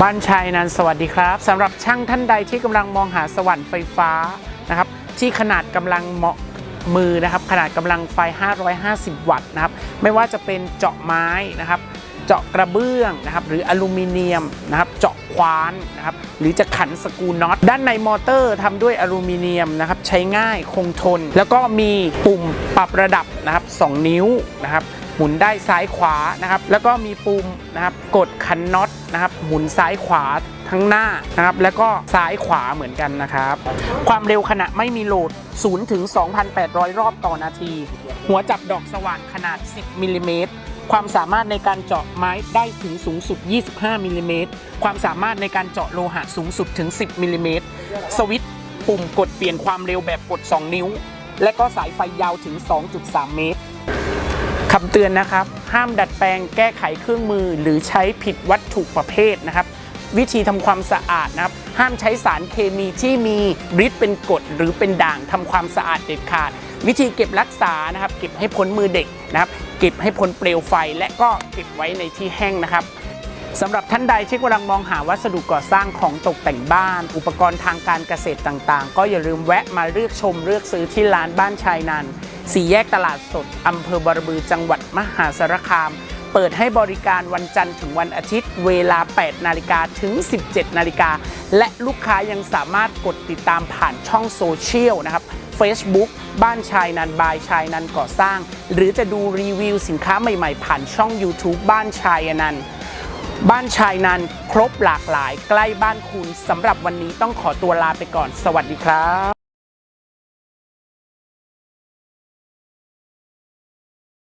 บ้านชัยนันสวัสดีครับสำหรับช่างท่านใดที่กำลังมองหาสวรรค์ไฟฟ้านะครับที่ขนาดกำลังเหมาะมือนะครับ ขนาดกำลังไฟ 550 วัตต์นะครับไม่ว่าจะเป็นเจาะไม้นะครับ เจาะกระเบื้องนะครับหรืออลูมิเนียมนะครับเจาะควานนะครับหรือจะขันสกรูน็อตด้านในมอเตอร์ทำด้วยอลูมิเนียมนะครับใช้ง่ายคงทน แล้วก็มีปุ่มปรับระดับนะครับ 2 นิ้วนะครับหมุนได้ซ้ายขวานะครับ แล้วก็มีปุ่มนะครับกดคันน็อต นะครับ หมุนซ้ายขวาทั้งหน้านะครับ แล้วก็ซ้ายขวาเหมือนกันนะครับ ความเร็วขณะไม่มีโหลด 0 ถึง 2,800 รอบต่อนาที หัวจับดอกสว่านขนาด 10 มิลลิเมตร ความสามารถในการเจาะไม้ได้ถึงสูงสุด 25มิลลิเมตร ความสามารถในการเจาะโลหะสูงสุดถึง 10มิลลิเมตร สวิตช์ปุ่มกดเปลี่ยนความเร็วแบบกด 2 นิ้ว และก็สายไฟยาวถึง 2.3 เมตร คำเตือนนะครับ ห้ามดัดแปลงแก้ไขเครื่องมือ หรือใช้ผิดวัตถุประเภทนะครับ วิธีทำความสะอาดนะครับ ห้ามใช้สารเคมีที่มีฤทธิ์เป็นกรดหรือเป็นด่างทำความสะอาดเด็ดขาด วิธีเก็บรักษานะครับ เก็บให้พ้นมือเด็กนะครับ เก็บให้พ้นเปลวไฟและก็เก็บไว้ในที่แห้งนะครับสำหรับท่านใดที่กำลังมองหาวัสดุก่อสร้างของตกแต่งบ้าน อุปกรณ์ทางการเกษตรต่างๆ ก็อย่าลืมแวะมาเลือกชมเลือกซื้อที่ร้านบ้านชายนัน สี่แยกตลาดสดอำเภอบรบือจังหวัดมหาสารคาม เปิดให้บริการวันจันทร์ถึงวันอาทิตย์ เวลา 8 นาฬิกาถึง 17 นาฬิกา และลูกค้ายังสามารถกดติดตามผ่านช่องโซเชียลนะครับ Facebook บ้านชายนันบายชายนันก่อสร้าง หรือจะดูรีวิวสินค้าใหม่ๆ ผ่านช่อง YouTube บ้านชายนันบ้านชายนันครบหลากหลายใกล้บ้านคุณสำหรับวันนี้ต้องขอตัวลาไปก่อน สวัสดีครับ